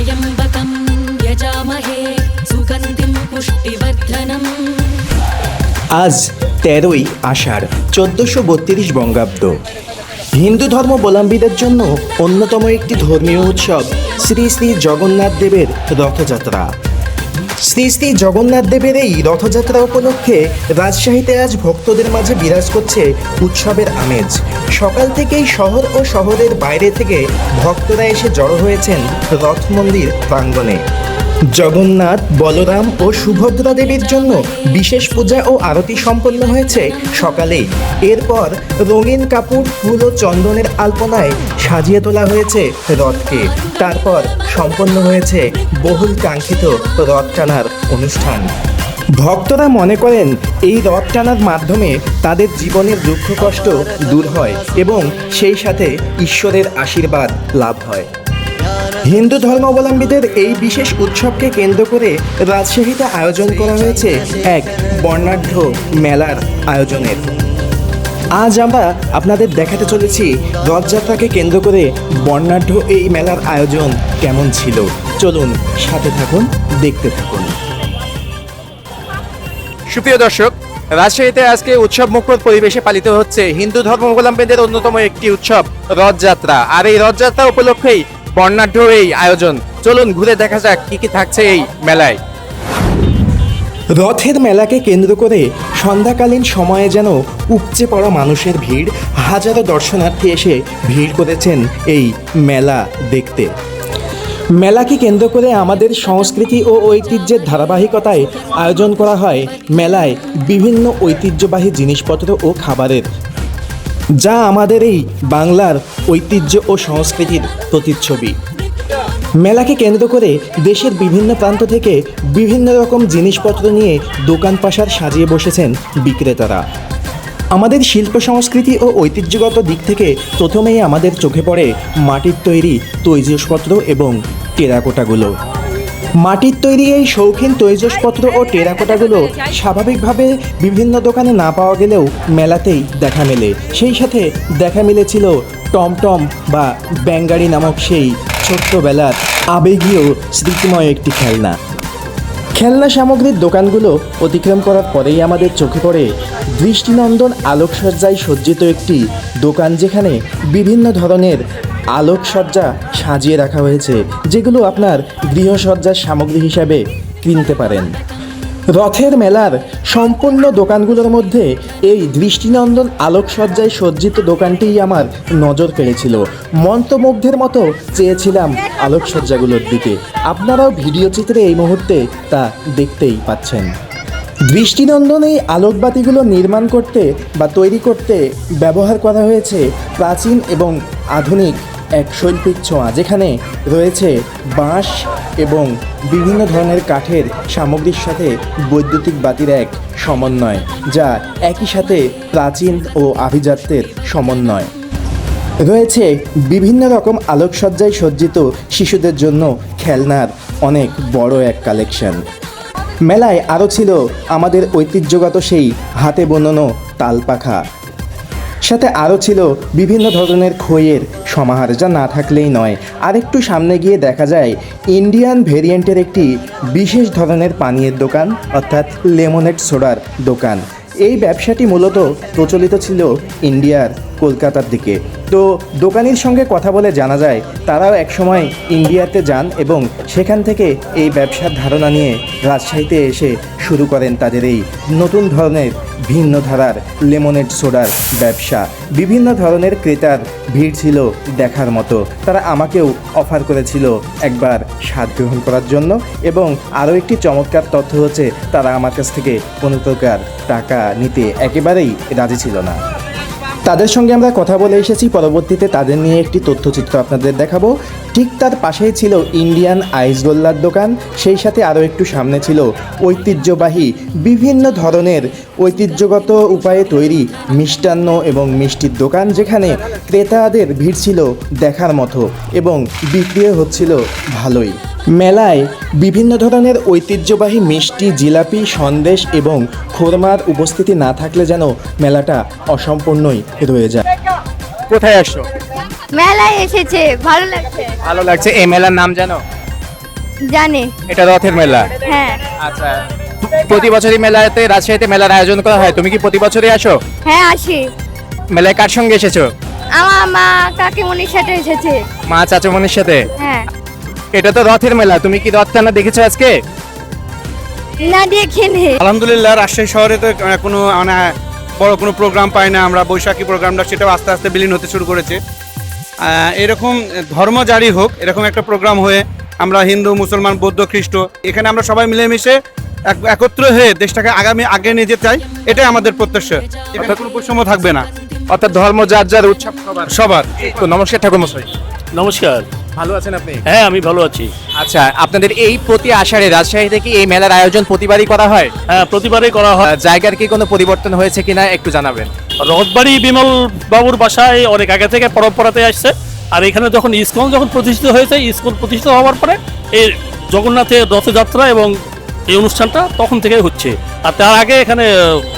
त्र्यम्बकं यजामहे सुगन्धिं पुष्टिवर्धनम् আজ তেরোই আষাঢ় চোদ্দোশো বত্রিশ বঙ্গাব্দ হিন্দু ধর্মাবলম্বীদের জন্য অন্যতম একটি ধর্মীয় উৎসব শ্রী শ্রী জগন্নাথ দেবের রথযাত্রা শ্রী শ্রী জগন্নাথ দেবের এই রথযাত্রা উপলক্ষে রাজশাহীতে আজ ভক্তদের মাঝে বিরাজ করছে উৎসবের আমেজ। সকাল থেকেই শহর ও শহরের বাইরে থেকে ভক্তরা এসে জড়ো হয়েছেন রথ মন্দির প্রাঙ্গণে। জগন্নাথ, বলরাম ও সুভদ্রা দেবীর জন্য বিশেষ পূজা ও আরতি সম্পন্ন হয়েছে সকালেই এরপর রঙিন কাপড়, ফুল ও চন্দনের আলপনায় সাজিয়ে তোলা হয়েছে রথকে। তারপর সম্পন্ন হয়েছে বহুল কাঙ্ক্ষিত রথ টানার অনুষ্ঠান। ভক্তরা মনে করেন, এই রথ টানার মাধ্যমে তাদের জীবনের দুঃখ কষ্ট দূর হয় এবং সেই সাথে ঈশ্বরের আশীর্বাদ লাভ হয়। হিন্দু ধর্মাবলম্বীদের এই বিশেষ উৎসবকে কেন্দ্র করে রাজশাহীতে আয়োজন করা হয়েছে এক বর্ণাঢ্য মেলার আয়োজনের। আজ আমরা আপনাদের দেখাতে চলেছি রথযাত্রাকে কেন্দ্র করে বর্ণাঢ্য এই মেলার আয়োজন কেমন ছিল। চলুন সাথে থাকুন, দেখতে থাকুন। সুপ্রিয় দর্শক, রাজশাহীতে আজকে উৎসব মুখর পরিবেশে পালিত হচ্ছে হিন্দু ধর্মাবলম্বীদের অন্যতম একটি উৎসব রথযাত্রা। আর এই রথযাত্রা উপলক্ষেই বর্ণাঢ্য এই আয়োজন। চলুন ঘুরে দেখা যাক কি কি থাকছে এই মেলায়। রথের মেলাকে কেন্দ্র করে সন্ধ্যাকালীন সময়ে যেন উপচে পড়া মানুষের ভিড়, হাজারো দর্শনার্থী এসে ভিড় করেছেন এই মেলা দেখতে। মেলাকে কেন্দ্র করে আমাদের সংস্কৃতি ও ঐতিহ্যের ধারাবাহিকতায় আয়োজন করা হয় মেলায় বিভিন্ন ঐতিহ্যবাহী জিনিসপত্র ও খাবারের যা আমাদের এই বাংলার ঐতিহ্য ও সংস্কৃতির প্রতিচ্ছবি। মেলাকে কেন্দ্র করে দেশের বিভিন্ন প্রান্ত থেকে বিভিন্ন রকম জিনিসপত্র নিয়ে দোকান পাশার সাজিয়ে বসেছেন বিক্রেতারা। আমাদের শিল্প সংস্কৃতি ও ঐতিহ্যগত দিক থেকে প্রথমেই আমাদের চোখে পড়ে মাটির তৈরি তৈজসপত্র এবং টেরাকোটাগুলো। মাটির তৈরি এই শৌখিন তৈজসপত্র ও টেরাকোটাগুলো স্বাভাবিকভাবে বিভিন্ন দোকানে না পাওয়া গেলেও মেলাতেই দেখা মেলে। সেই সাথে দেখা মিলেছিল টমটম বা ব্যাঙ্গারি নামক সেই ছোট্টবেলার আবেগীয় স্মৃতিময় একটি খেলনা। খেলনা সামগ্রীর দোকানগুলো অতিক্রম করার পরেই আমাদের চোখে পড়ে দৃষ্টিনন্দন আলোকসজ্জায় সজ্জিত একটি দোকান যেখানে বিভিন্ন ধরনের আলোকসজ্জা সাজিয়ে রাখা হয়েছে, যেগুলো আপনার গৃহসজ্জার সামগ্রী হিসাবে কিনতে পারেন। রথের মেলার সম্পূর্ণ দোকানগুলোর মধ্যে এই দৃষ্টিনন্দন আলোকসজ্জায় সজ্জিত দোকানটিই আমার নজর কেড়েছিল মন্ত্রমুগ্ধের মতো চেয়েছিলাম আলোকসজ্জাগুলোর দিকে। আপনারাও ভিডিও চিত্রে এই মুহূর্তে তা দেখতেই পাচ্ছেন। দৃষ্টিনন্দন এই আলোকবাতিগুলো নির্মাণ করতে বা তৈরি করতে ব্যবহার করা হয়েছে প্রাচীন এবং আধুনিক এক শৈল্পিক ছোঁয়া যেখানে রয়েছে বাঁশ এবং বিভিন্ন ধরনের কাঠের সামগ্রীর সাথে বৈদ্যুতিক বাতির এক সমন্বয়, যা একই সাথে প্রাচীন ও আভিজাত্যের সমন্বয়। রয়েছে বিভিন্ন রকম আলোকসজ্জায় সজ্জিত শিশুদের জন্য খেলনার অনেক বড় এক কালেকশন। মেলায় আরও ছিল আমাদের ঐতিহ্যগত সেই হাতে বোনানো তালপাখা। সাথে আরও ছিল বিভিন্ন ধরনের খইয়ের সমাহার, যা না থাকলেই নয়। আরেকটু সামনে গিয়ে দেখা যায়, ইন্ডিয়ান ভেরিয়েন্টের একটি বিশেষ ধরনের পানীয়ের দোকান, অর্থাৎ লেমনেড সোডার দোকান। এই ব্যবসাটি মূলত প্রচলিত ছিল ইন্ডিয়ার কলকাতার দিকে। তো দোকানির সঙ্গে কথা বলে জানা যায়, তারাও একসময় ইন্ডিয়াতে যান এবং সেখান থেকে এই ব্যবসার ধারণা নিয়ে রাজশাহীতে এসে শুরু করেন তাদের এই নতুন ধরনের ভিন্ন ধারার লেমনেড সোডার ব্যবসা। বিভিন্ন ধরনের ক্রেতার ভিড় ছিল দেখার মতো। তারা আমাকেও অফার করেছিল একবার স্বাদ গ্রহণ করার জন্য এবং আরও একটি চমৎকার তথ্য হচ্ছে, তারা আমার কাছ থেকে কোনো প্রকার টাকা নিতে একেবারেই রাজি ছিল না। তাদের সঙ্গে আমরা কথা বলে এসেছি। পরবর্তীতে তাদের নিয়ে একটি তথ্যচিত্র আপনাদের দেখাবো। ঠিক তার পাশেই ছিল ইন্ডিয়ান আইসগোল্লার দোকান, সেই সাথে আরও একটু সামনে ছিল ঐতিহ্যবাহী বিভিন্ন ধরনের ঐতিহ্যগত উপায়ে তৈরি মিষ্টান্ন এবং মিষ্টির দোকান, যেখানে ক্রেতাদের ভিড় ছিল দেখার মতো এবং বিক্রিও হচ্ছিল ভালোই। মেলায় বিভিন্ন ধরনের ঐতিহ্যবাহী মিষ্টি, জিলাপি, সন্দেশ এবং খোরমার উপস্থিতি না থাকলে যেন মেলাটা অসম্পূর্ণই রয়ে যায়। কোথায় আসছো? মেলায় এসেছে ভালো লাগছে। ভালো লাগছে। এই মেলার নাম জানো? জানে। এটা রথের মেলা। হ্যাঁ। আচ্ছা। প্রতি বছরই মেলাতে রাজশাহীতে মেলার আয়োজন করা হয়। তুমি কি প্রতি বছরই আসো? হ্যাঁ আসি। মেলায় কার সঙ্গে এসেছ? আমার মা কাকিমণির সাথে এসেছে। মা চাচামনির সাথে? হ্যাঁ। এটা তো রথের মেলা। তুমি কি রথ টানা দেখেছ আজকে? না দেখিনি। আলহামদুলিল্লাহ রাজশাহী শহরে তো কোনো মানে বড় কোনো প্রোগ্রাম পাই না। আমরা বৈশাখী প্রোগ্রামটা সেটাও আস্তে আস্তে বিলীন হতে শুরু করেছে। এরকম ধর্ম জারি হোক এরকম একটা প্রোগ্রাম হয়ে আমরা হিন্দু মুসলমান বৌদ্ধ খ্রিস্ট এখানে আমরা সবাই মিলেমিশে এক- একত্র হয়ে দেশটাকে আগামী আগে নিয়ে যেতে চাই এটাই আমাদের প্রত্যাশা এখানে কোনো বৈষম্য থাকবে না। অর্থাৎ ধর্ম যার যার উৎসব সবার। তো নমস্কার ঠাকুর মশাই নমস্কার। ভালো আছেন আপনি? হ্যাঁ আমি ভালো আছি। আচ্ছা আপনাদের এই প্রতি আষাঢ়ে রাজশাহী থেকে এই মেলার আয়োজন প্রতিবারই করা হয়? হ্যাঁ প্রতিবারই করা হয়। জায়গার কি কোনো পরিবর্তন হয়েছে কিনা একটু জানাবেন। রথবাড়ি বিমল বাবুর বাসায় অনেক আগে থেকে পরম্পরাতে আসছে। আর এখানে যখন ইসকন যখন প্রতিষ্ঠিত হয়েছে ইসকন প্রতিষ্ঠিত হওয়ার পরে এই জগন্নাথের রথযাত্রা এবং এই অনুষ্ঠানটা তখন থেকে হচ্ছে। আর তার আগে এখানে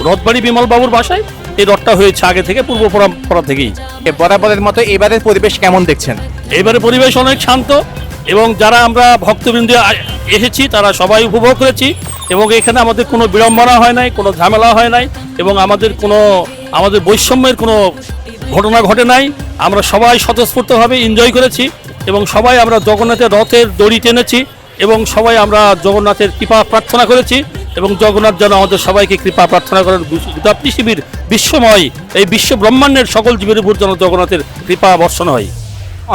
রথবাড়ি বিমল বাবুর বাসায় এই রথটা হয়েছে আগে থেকে পূর্ব পরম্পরা থেকেই। এ বরাবরের মতো এবারের পরিবেশ কেমন দেখছেন? এবারে পরিবেশ অনেক শান্ত এবং যারা আমরা ভক্তবৃন্দ এসেছি তারা সবাই উপভোগ করেছি এবং এখানে আমাদের কোনো বিড়ম্বনা হয় নাই কোনো ঝামেলা হয় নাই এবং আমাদের কোনো আমাদের বৈষম্যের কোনো ঘটনা ঘটে নাই। আমরা সবাই স্বতঃস্ফূর্তভাবে এনজয় করেছি এবং সবাই আমরা জগন্নাথের রথের দড়ি টেনেছি এবং সবাই আমরা জগন্নাথের কৃপা প্রার্থনা করেছি এবং জগন্নাথ যেন আমাদের সবাইকে কৃপা প্রার্থনা করেন। পৃথিবীর বিশ্বময়, এই বিশ্ব ব্রহ্মাণ্ডের সকল জীবের উপর যেন জগন্নাথের কৃপা বর্ষণ হয়।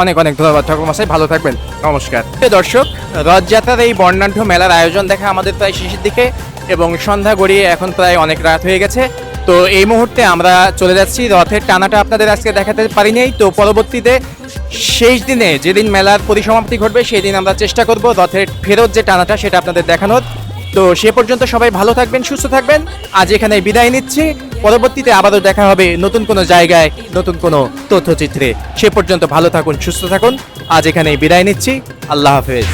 অনেক অনেক ধন্যবাদ ঠাকুর মশাই ভালো থাকবেন, নমস্কার। দর্শক, রথযাত্রার এই বর্ণাঢ্য মেলার আয়োজন দেখা আমাদের প্রায় শেষের দিকে এবং সন্ধ্যা গড়িয়ে এখন প্রায় অনেক রাত হয়ে গেছে। তো এই মুহূর্তে আমরা চলে যাচ্ছি। রথের টানাটা আপনাদের আজকে দেখাতে পারিনি। তো পরবর্তীতে শেষ দিনে যেদিন মেলার পরিসমাপ্তি ঘটবে সেই দিন আমরা চেষ্টা করব রথের ফেরত যে টানাটা, সেটা আপনাদের দেখানোর। তো সে পর্যন্ত সবাই ভালো থাকবেন, সুস্থ থাকবেন। আজ এখানে বিদায় নিচ্ছি। পরবর্তীতে আবারও দেখা হবে নতুন কোনো জায়গায়, নতুন কোনো তথ্যচিত্রে। সে পর্যন্ত ভালো থাকুন, সুস্থ থাকুন। আজ এখানে বিদায় নিচ্ছি। আল্লাহ হাফেজ।